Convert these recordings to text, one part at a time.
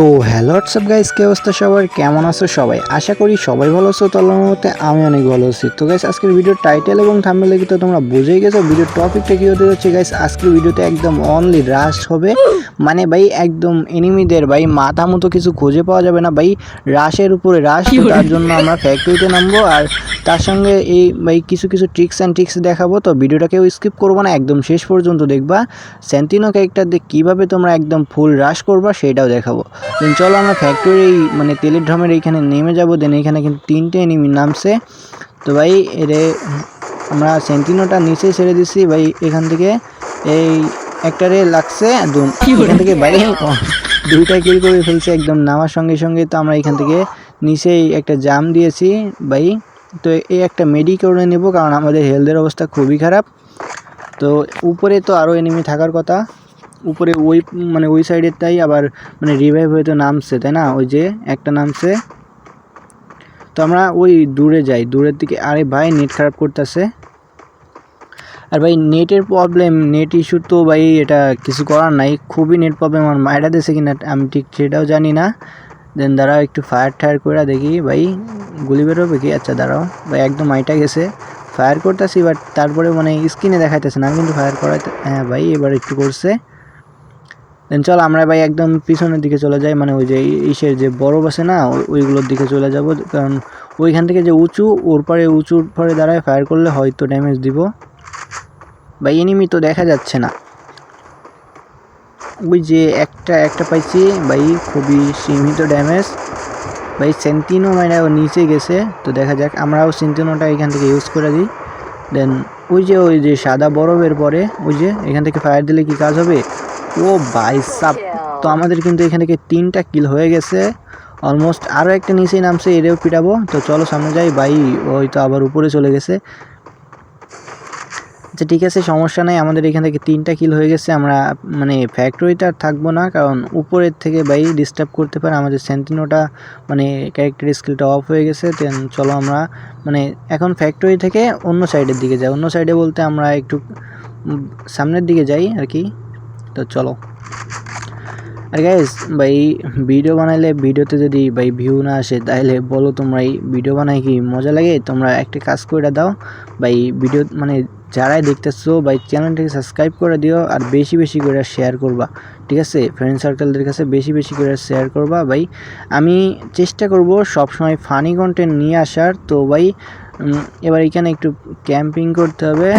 তো hello WhatsApp guys কে অবস্থা সবার? কেমন আছো সবাই? আশা করি সবাই ভালো আছো তলার মতে আমি অনেক ভালো আছি। তো গাইস আজকের ভিডিওর টাইটেল এবং থাম্বনেল দেখে তো তোমরা বুঝেই গেছো ভিডিওর টপিকটা কি হতে যাচ্ছে গাইস আজকের ভিডিওতে একদম অনলি রাশ হবে। মানে ভাই একদম এনিমিদের ভাই মাথা মতো কিছু খুঁজে পাওয়া যাবে না ভাই। রাশের উপরে রাশ তার জন্য আমরা ফ্যাক্টরিতে নামবো। আর তার সঙ্গে এই ভাই কিছু কিছু ট্রিক্স অ্যান্ড ট্রিক্স দেখাবো। তো ভিডিওটা কেউ স্কিপ করব না একদম শেষ পর্যন্ত দেখবা। স্যান্তিনো ক্যারেক্টার দিয়ে কীভাবে তোমরা একদম ফুল রাশ করবা সেটাও দেখাবো। দেন চলো আমরা ফ্যাক্টরি মানে তেলের ড্রামের এইখানে নেমে যাব। দেন এইখানে কিন্তু তিনটে এনিমি নামছে। তো ভাই এরে আমরা সেন্টিনোটা নিচে ছেড়ে দিছি। ভাই এখান থেকে এই একটারে লাগছে দুম এখান থেকে বাইরে দুইটা কিল করে ফেলছে একদম নামার সঙ্গে সঙ্গে। তো আমরা এখান থেকে নিচেই একটা জাম দিয়েছি ভাই। তো এই একটা মেডি করে নেব কারণ আমাদের হেলথের অবস্থা খুবই খারাপ। তো উপরে তো আরও এনিমি থাকার কথা। উপরে ওই মানে ওই সাইডের তাই আবার মানে রিভাইভ হয়তো নামছে, তাই না? ওই যে একটা নামছে। তো আমরা ওই দূরে যাই, দূরের দিকে। আরে ভাই নেট খারাপ করতেছে। আর ভাই নেটের প্রবলেম নেট ইস্যু তো ভাই, এটা কিছু করার নাই। খুবই নেট প্রবলেম আমার মায়েরা দিয়েছে কিনা আমি ঠিক সেটাও জানি না। দেন দাঁড়াও, একটু ফায়ার টায়ার করে দেখি। ভাই, গুলি বেরোবে কি? আচ্ছা দাঁড়াও। ভাই, একদম মাইটা গেছে। ফায়ার করতেছি বাট তারপরে মানে স্ক্রিনে দেখাইতেছে না। কিন্তু ফায়ার করাইতে হ্যাঁ ভাই, এবার একটু করছে। দেন চল আমরা ভাই একদম পিছনের দিকে চলে যাই মানে ওই যে ইসের যে বরফ আছে না ওইগুলোর দিকে চলে যাব। কারণ ওইখান থেকে যে উঁচু, ওর পরে উঁচুর পরে দাঁড়ায় ফায়ার করলে হয়তো ড্যামেজ দিব। ভাই এনিমি তো দেখা যাচ্ছে না। ওই যে একটা একটা পাইছি, ভাই খুবই সীমিত ড্যামেজ ভাই সেন্টিনো মানে ও নিচে গেছে, তো দেখা যাক, আমরাও সেন্টিনোটা এখান থেকে ইউজ করে দিই। দেন ওই যে ওই যে সাদা বরফের পরে, ওই যে এখান থেকে ফায়ার দিলে কি কাজ হবে? ও ভাই সাপ তো আমাদের কিন্তু এখান থেকে তিনটা কিল হয়ে গেছে। অলমোস্ট আরও একটা নিচেই নামছে, এরেও পিটাবো। তো চলো সামনে যাই বাই ওই তো আবার উপরে চলে গেছে। আচ্ছা ঠিক আছে, সমস্যা নেই, আমাদের এখান থেকে তিনটা কিল হয়ে গেছে। আমরা মানে ফ্যাক্টরিটা আর থাকব না, কারণ উপরের থেকে বাই ডিস্টার্ব করতে পারে আমাদের সেন্টিনোটা মানে ক্যারেক্টার স্কিলটা অফ হয়ে গেছে। দেন চলো আমরা মানে এখন ফ্যাক্টরি থেকে অন্য সাইডের দিকে যাই। অন্য সাইডে বলতে আমরা একটু সামনের দিকে যাই আর কি। তো চলো। আর গাইজ ভাই ভিডিও বানাইলে ভিডিওতে যদি ভাই ভিউ না আসে তাহলে বলো তোমরা এই ভিডিও বানাই কি মজা লাগে? তোমরা একটা কাজ করে দাও। ভাই ভিডিও মানে যারাই দেখতেছো, ভাই চ্যানেলটাকে সাবস্ক্রাইব করে দিও আর বেশি বেশি করে শেয়ার করবা। ঠিক আছে? ফ্রেন্ড সার্কেলদের কাছে বেশি বেশি করে শেয়ার করবা। ভাই, আমি চেষ্টা করব সবসময় ফানি কন্টেন্ট নিয়ে আসার। তো ভাই এবার এখানে একটু ক্যাম্পিং করতে হবে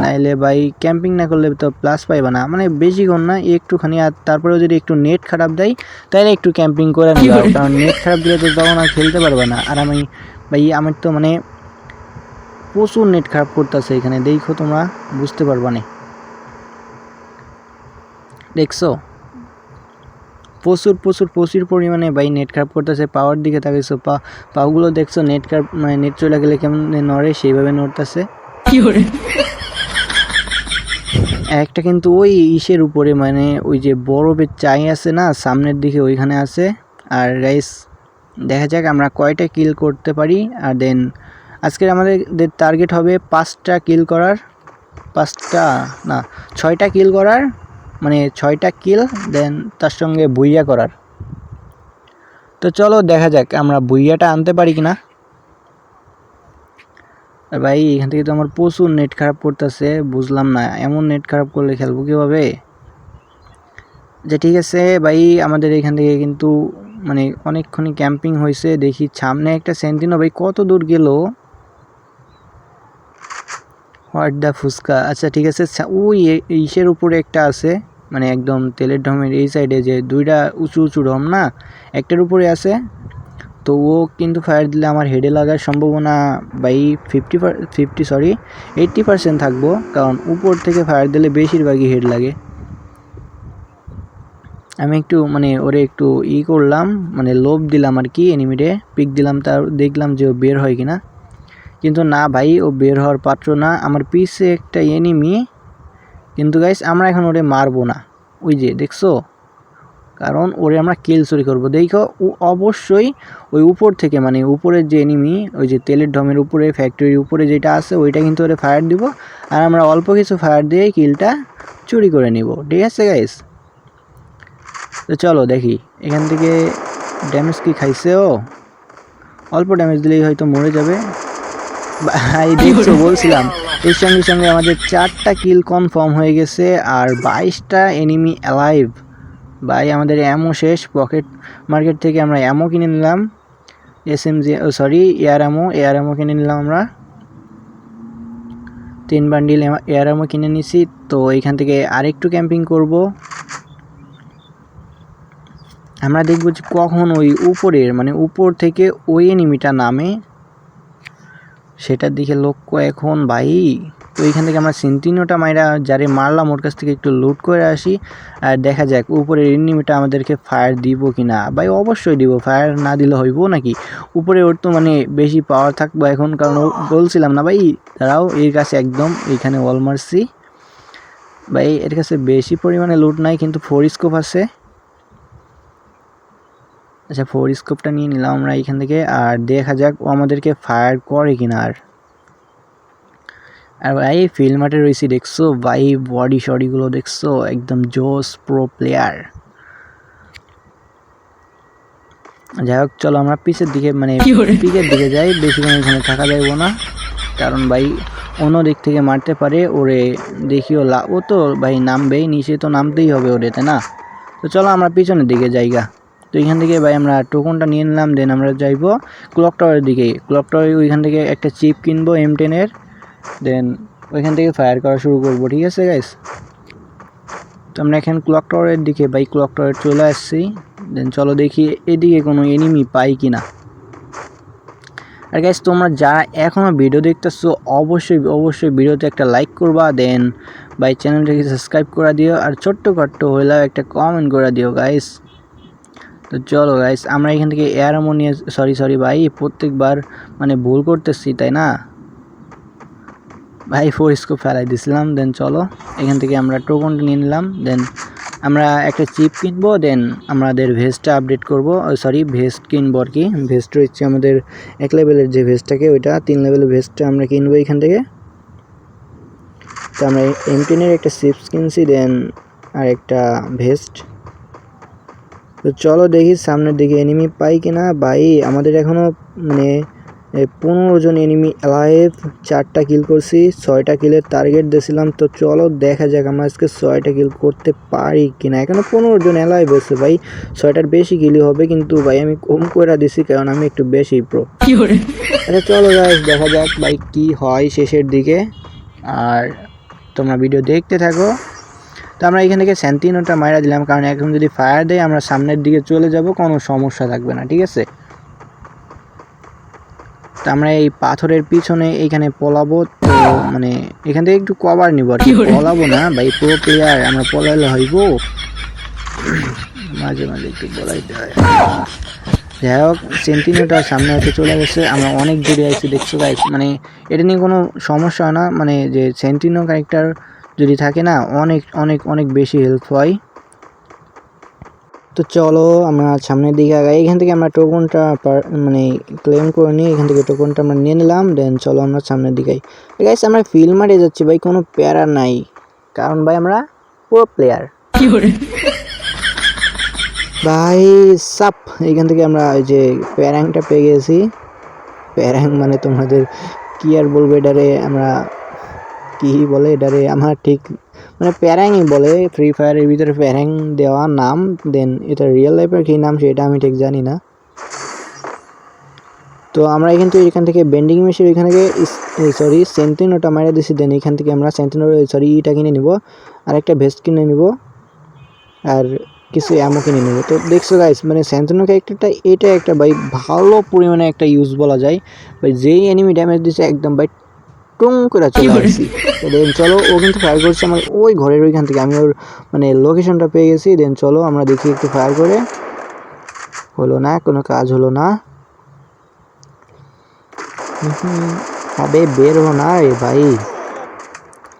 নাইলে ভাই ক্যাম্পিং না করলে তো প্লাস পাইবা না। মানে বেশি বেশিক্ষণ না একটুখানি আর তারপরেও যদি একটু নেট খারাপ দেয় তাহলে একটু ক্যাম্পিং করে নিবা। কারণ নেট খারাপ দিলে তো তখন আর খেলতে পারবে না। আর আমি ভাই আমার তো মানে প্রচুর নেট খারাপ করতেছে এখানে। দেখো তোমরা বুঝতে পারবা না। দেখছ? প্রচুর প্রচুর প্রচুর পরিমাণে ভাই নেট খারাপ করতেছে। পাওয়ার দিকে তাকাইছো পা পাগুলো দেখছ নেট খারাপ মানে নেট চলে গেলে কেমন নড়ে সেইভাবে নড়তেছে। একটা কিন্তু ওই ইসের উপরে মানে ওই যে বরফের চাই আছে না সামনের দিকে ওইখানে আছে। আর গাইস দেখা যাক আমরা কয়টা কিল করতে পারি। আর দেন আজকের আমাদের টার্গেট হবে পাঁচটা কিল করার পাঁচটা না ছয়টা কিল করার। মানে ছয়টা কিল দেন তার সঙ্গে বুইয়া করার। তো চলো দেখা যাক, আমরা বুইয়াটা আনতে পারি কি না আর ভাই, এখান থেকে তো আমার প্রচুর নেট খারাপ করতেছে, বুঝলাম না, এমন নেট খারাপ করলে খেলব কীভাবে? যে ঠিক আছে ভাই, আমাদের এখান থেকে কিন্তু মানে অনেকক্ষণই ক্যাম্পিং হয়েছে, দেখি সামনে একটা সেন্টিনো ভাই, কত দূর গেল? What the phuchka? আচ্ছা ঠিক আছে ওই ইসের উপরে একটা আছে। মানে একদম তেলের ঢমের এই সাইডে যে দুইটা উঁচু উঁচু ঢম না, একটার উপরে আছে। তো ও কিন্তু ফায়ার দিলে আমার হেডে লাগার সম্ভাবনা by fifty fifty sorry eighty percent থাকব। কারণ উপর থেকে ফায়ার দিলে বেশিরভাগই হেড লাগে। আমি একটু মানে ওরে একটু ই করলাম মানে লোভ দিলাম আর কি এনিমিটে পিক দিলাম তার, দেখলাম যে ও বের হয় কিনা। কিন্তু না ভাই, ও বের হওয়ার পাত্র না। আমার পিছে একটা এনিমি কিন্তু গাইস আমরা এখন ওরে মারবো না। ওই যে, দেখছ? কারণ ওরে আমরা কিল চুরি করব। দেখো, ও অবশ্যই ওই উপর থেকে মানে উপরের যে এনিমি ওই যে তেলের ডমের উপরে ফ্যাক্টরির উপরে যেটা আছে, ওইটা কিন্তু ওরে ফায়ার দিব। আর আমরা অল্প কিছু ফায়ার দিয়ে কিলটা চুরি করে নিব। ঠিক আছে গাইস তো চলো দেখি, এখান থেকে ড্যামেজ কি খাইছে ও? অল্প ড্যামেজ দিলেই হয়তো মরে যাবে। বলছিলাম। এর সঙ্গে সঙ্গে আমাদের চারটা কিল কনফার্ম হয়ে গেছে আর বাইশটা এনিমি অ্যালাইভ ভাই, আমাদের অ্যামো শেষ। পকেট মার্কেট থেকে আমরা অ্যামো কিনে নিলাম। S M G sorry air ammo air ammo কিনে নিলাম আমরা। তিন বান্ডিল এয়ার অ্যামো কিনে নিছি। তো এইখান থেকে আরেকটু ক্যাম্পিং করব। আমরা দেখব যে কখন ওই উপরের মানে উপর থেকে ওই এনিমিটা নামে। সেটার দিকে লক্ষ্য এখন, ভাই। তো এইখান থেকে আমরা সিন্তিনোটা মাইরা যারে মারলাম, ওর কাছ থেকে একটু লুট করে আসি। আর দেখা যাক, উপরের এনিমিটা আমাদেরকে ফায়ার দিব কি না ভাই, অবশ্যই দিব ফায়ার না দিলে হইব নাকি? উপরে ওর তো মানে বেশি পাওয়ার থাকব এখন, কারণ বলছিলাম না, ভাই। তারাও এর কাছে একদম এইখানে ওয়াল মারছি। ভাই, এর কাছে বেশি পরিমাণে লুট নাই, কিন্তু ফোর স্কোপ আছে। আচ্ছা ফোর স্কোপটা নিয়ে নিলাম আমরা এখান থেকে আর দেখা যাক ও আমাদেরকে ফায়ার করে কিনা আর। আর ভাই ফিল্ড মাঠে রয়েছি দেখছ? ভাই বডি শডিগুলো দেখছ? একদম জোস প্রো প্লেয়ার যাই হোক চলো আমরা পিছের দিকে মানে পিকের দিকে যাই বেশিক্ষণ এখানে থাকা যাইব না। কারণ ভাই অন্য দিক থেকে মারতে পারে ওরে দেখিও লা ও তো ভাই নামবেই নিচে তো নামতেই হবে ওরে তাই না? তো চলো আমরা পিছনের দিকে যাইগা তো এখান থেকে ভাই আমরা টোকনটা নিয়ে নিলাম দেন আমরা যাইব ক্লক টাওয়ারের দিকে। ক্লক টাওয়ারে ওইখান থেকে একটা চিপ কিনবো এম টেনের দেন ওইখান থেকে ফায়ার করা শুরু করব, ঠিক আছে গাইস তো আমরা এখন ক্লক টাওয়ারের দিকে বাই ক্লক টাওয়ার চলে আসছি। দেন চলো দেখি এদিকে কোনো এনিমি পাই কি না আর গাইস তোমরা যারা এখনও ভিডিও দেখতেছো, অবশ্যই অবশ্যই ভিডিওতে একটা লাইক করবা। দেন বাই চ্যানেলটাকে সাবস্ক্রাইব করে দিও। আর ছোট্ট খাট্ট হইলেও একটা কমেন্ট করে দিও গাইস তো চলো গাইস আমরা এখান থেকে এয়ার নিয়ে সরি সরি ভাই, প্রত্যেকবার মানে ভুল করতেছি, তাই না? ভাই ফোর স্কোপ ফেলাই দিছিলাম দেন চলো, এখান থেকে আমরা টোকনটা নিয়ে নিলাম দেন আমরা একটা চিপ কিনবো দেন আমাদের ভেস্টটা আপডেট করব সরি ভেস্ট কিনবো আর কি ভেস্ট রয়েছে আমাদের এক লেভেলের যে ভেস্টটাকে ওইটা তিন লেভেলের ভেস্টটা আমরা কিনবো এখান থেকে। তো আমরা এম টেনের একটা চিপস কিনছি দেন আর একটা ভেস্ট তো চলো দেখি সামনের দিকে এনিমি পাই কিনা। ভাই আমাদের এখনও মানে পনেরো জন এনিমি অ্যালাইভ চারটা কিল করছি ছয়টা কিলের টার্গেট দিয়েছিলাম। তো চলো দেখা যাক আমরা আজকে ছয়টা কিল করতে পারি কিনা। এখনও পনেরো জন অ্যালাইভ আছে ভাই ছয়টার বেশি কিলি হবে কিন্তু ভাই আমি কম করে দিছি কারণ আমি একটু বেশি প্রো আচ্ছা চলো গাইস দেখা যাক ভাই কি হয় শেষের দিকে। আর তোমরা ভিডিও দেখতে থাকো। তো আমরা এখান থেকে স্যান্টিনোটা মাইরা দিলাম কারণ এখন যদি ফায়ার দেয় আমরা সামনের দিকে চলে যাব কোনো সমস্যা থাকবে না ঠিক আছে? তো আমরা এই পাথরের পিছনে এইখানে পলাবো তো মানে এখান থেকে একটু কভার নিব আর কি। পলাবো না ভাই প্রো প্লেয়ার আমরা পলাইলে হইব। মাঝে মাঝে একটু বলাইতে হয়। যাই হোক সেন্টিনোটা সামনে হতে চলে গেছে আমরা অনেক দূরে আছি দেখছ গাইস মানে এটা নিয়ে কোনো সমস্যা হয় না মানে যে সেন্টিনো ক্যারেক্টার যদি থাকে না অনেক অনেক অনেক বেশি হেল্প হয়। তো চলো আমরা সামনের দিকে আগাই। এখান থেকে আমরা টোকনটা মানে ক্লেম করে নিই। এখান থেকে টোকনটা আমরা নিয়ে নিলাম দেন চলো আমরা সামনের দিকে গাইস আমরা ফিল্ড মারে যাচ্ছি ভাই কোনো প্যারা নাই। কারণ ভাই আমরা পুরো প্লেয়ার ভাই সাপ এখান থেকে আমরা ওই যে প্যারাংটা পেয়ে গেছি। প্যারাং মানে তোমাদের কি আর বলব এটারে আমরা কি বলে এটারে আমার ঠিক মানে প্যারাংই বলে ফ্রি ফায়ারের ভিতরে প্যারাং দেওয়া নাম দেন এটা রিয়েল লাইফের কী নাম সেটা আমি ঠিক জানি না। তো আমরা এখান থেকে এখান থেকে বেন্ডিং মেশিন এখান থেকে সরি সেন্টিনোটা মারা দিছি দেন এখান থেকে আমরা সেন্টিনো সরি ইটা কিনে নিব, আর একটা ভেস্ট কিনে নিব, আর কিছু অ্যামো কিনে নেব। তো দেখছ গাইস মানে স্যান্টনো ক্যারেক্টারটা এটা একটা ভাই ভালো পরিমাণে একটা ইউজ বলা যায়। ভাই যেই এনিমি ড্যামেজ দিছে, একদম ভাই টুং করে চলে আসছি। দেন চলো ও কিন্তু ফায়ার করছে আমার ওই ঘরের ওইখান থেকে। আমি ওর মানে লোকেশনটা পেয়ে গেছি। দেন চলো আমরা দেখি একটু ফায়ার করে। হলো না কোনো কাজ হলো না। আবে বের হো না রে ভাই।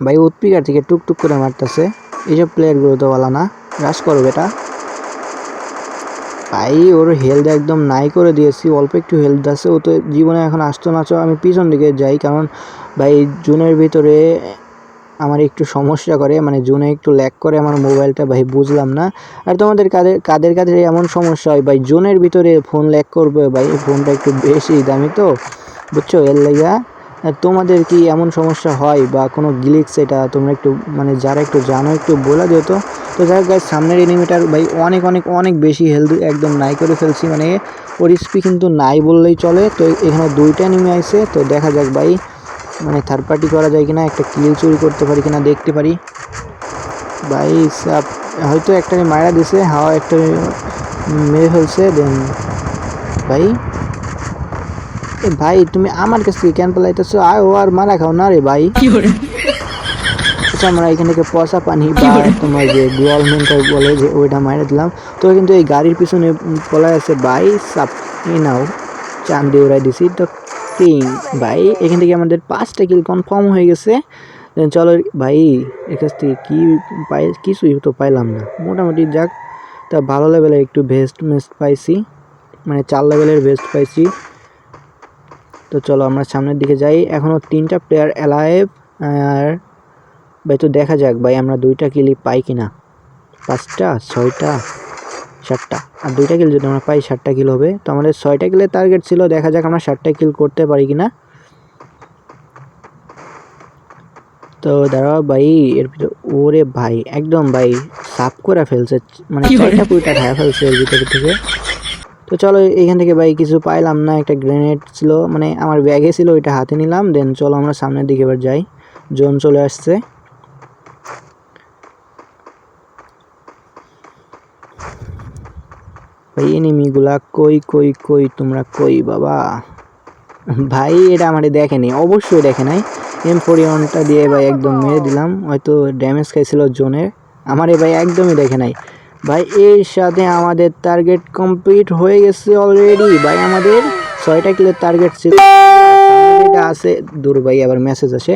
ভাই উৎপিকার থেকে টুকটুক করে মারতেছে। এইসব প্লেয়ারগুলো তো বলা না। রাশ করো বেটা। ভাই, ওর হেলথ একদম নাই করে দিয়েছি। অল্প একটু হেলথ আছে, ও তো জীবনে এখন আসতো না আমি পিছন দিকে যাই। কারণ ভাই, জুনের ভিতরে আমার একটু সমস্যা করে মানে জুনে একটু ল্যাক করে আমার মোবাইলটা, ভাই, বুঝলাম না। আর তোমাদের কাদের কাদের কাদের এমন সমস্যা হয়? ভাই, জোনের ভিতরে ফোন ল্যাক করবে, ভাই ফোনটা একটু বেশি দামি তো, বুঝছ? এর আর তোমাদের কি এমন সমস্যা হয় বা কোনো গ্লিক্স এটা তোমরা একটু মানে যারা একটু জানো, একটু বলে দিও তো। তো যাই হোক সামনের এনিমিটার ভাই অনেক অনেক অনেক বেশি হেলদি একদম নাই করে ফেলছি। মানে ওর স্পি কিন্তু নাই বললেই চলে। তো এখানে দুইটা নেমে আইছে তো দেখা যাক ভাই মানে থার্ড পার্টি করা যায় কিনা, একটা কিল চুরি করতে পারি কিনা দেখতে পারি। ভাই হয়তো একটা মারা দিছে, হাওয়া একটা মেরে ফেলছে দেন ভাই এ ভাই তুমি আমার কাছ থেকে কেন পালাইতেছো? আয় ও আর মারা খাও না রে ভাই। আচ্ছা আমরা এখান থেকে পয়সা পানি বা তোমার যে গভর্নমেন্ট বলে যে ওইটা মারা দিলাম। তো কিন্তু এই গাড়ির পিছনে পলাই আছে ভাই সাপ। নাও চান দিয়ে উড়াই দিছি। তো কিং ভাই এখান থেকে আমাদের পাঁচটা কিল কনফার্ম হয়ে গেছে। চলো ভাই কাছ থেকে কী পাই কিছুই তো পাইলাম না। মোটামুটি যাক তা ভালো লেভেলের একটু ভেস্ট মেস্ট পাইছি। মানে চার লেভেলের ভেস্ট পাইছি। তো চলো আমরা সামনের দিকে যাই। এখনও তিনটা প্লেয়ার অ্যালাইভ আর ভাই তো দেখা যাক ভাই আমরা দুইটা কিলি পাই কিনা। পাঁচটা ছয়টা সাতটা। আর দুইটা কিল যদি আমরা পাই ষাটটা কিল হবে। তো আমাদের ছয়টা কিলের টার্গেট ছিল দেখা যাক আমরা ষাটটা কিল করতে পারি কিনা। তো দাঁড়াও ভাই এর ভিতরে ওরে ভাই একদম ভাই সাফ করে ফেলছে। মানে ছয়টা কুড়িটা খায় ফেলছে এর ভিতরে থেকে। তো চলো এখান থেকে ভাই কিছু পাইলাম না, একটা গ্রেনেড ছিল মানে আমার ব্যাগে ছিল, ওইটা হাতে নিলাম দেন চলো আমরা সামনের দিকে এবার যাই। জোন চলে আসছে। ভাই এনিমিগুলা কই কই কই, তোমরা কই, বাবা? ভাই, এটা আমারে দেখেনি অবশ্যই দেখে নাই। এম ফোরিয়নটা দিয়ে ভাই একদম মেরে দিলাম, হয়তো ড্যামেজ খাইছিল জোনের আমার আমারে ভাই একদমই দেখে নাই। ভাই, এর সাথে আমাদের টার্গেট কমপ্লিট হয়ে গেছে অলরেডি ভাই, আমাদের ছয়টা কিলের টার্গেট ছিল। যেটা আছে, দূর ভাই, আবার মেসেজ আসে।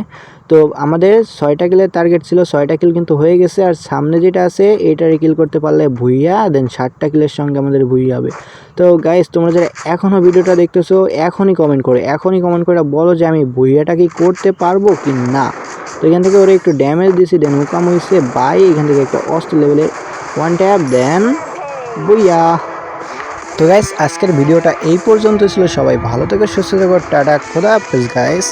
তো আমাদের ছয়টা কিলের টার্গেট ছিল, ছয়টা কিল কিন্তু হয়ে গেছে। আর সামনে যেটা আছে, এটারে কিল করতে পারলে ভুইয়া দেন ষাটটা কিলের সঙ্গে আমাদের ভুইয়া হবে। তো গাইস তোমরা যারা এখনও ভিডিওটা দেখতেছো, এখনই কমেন্ট করে, এখনই কমেন্ট করে বলো যে আমি ভুইয়াটা কি করতে পারব কি না। তো এখান থেকে ওরা একটু ড্যামেজ দিয়েছি দেন উকাম হয়েছে বাই এখান থেকে একটা অস্ত্র লেভেলে ওয়ান ট্যাপ দেন বুইয়া তো গাইস আজকের ভিডিওটা এই পর্যন্ত ছিল। সবাই ভালো থেকে, সুস্থ থাকো, টাটা, খোদা হাফেজ গাইস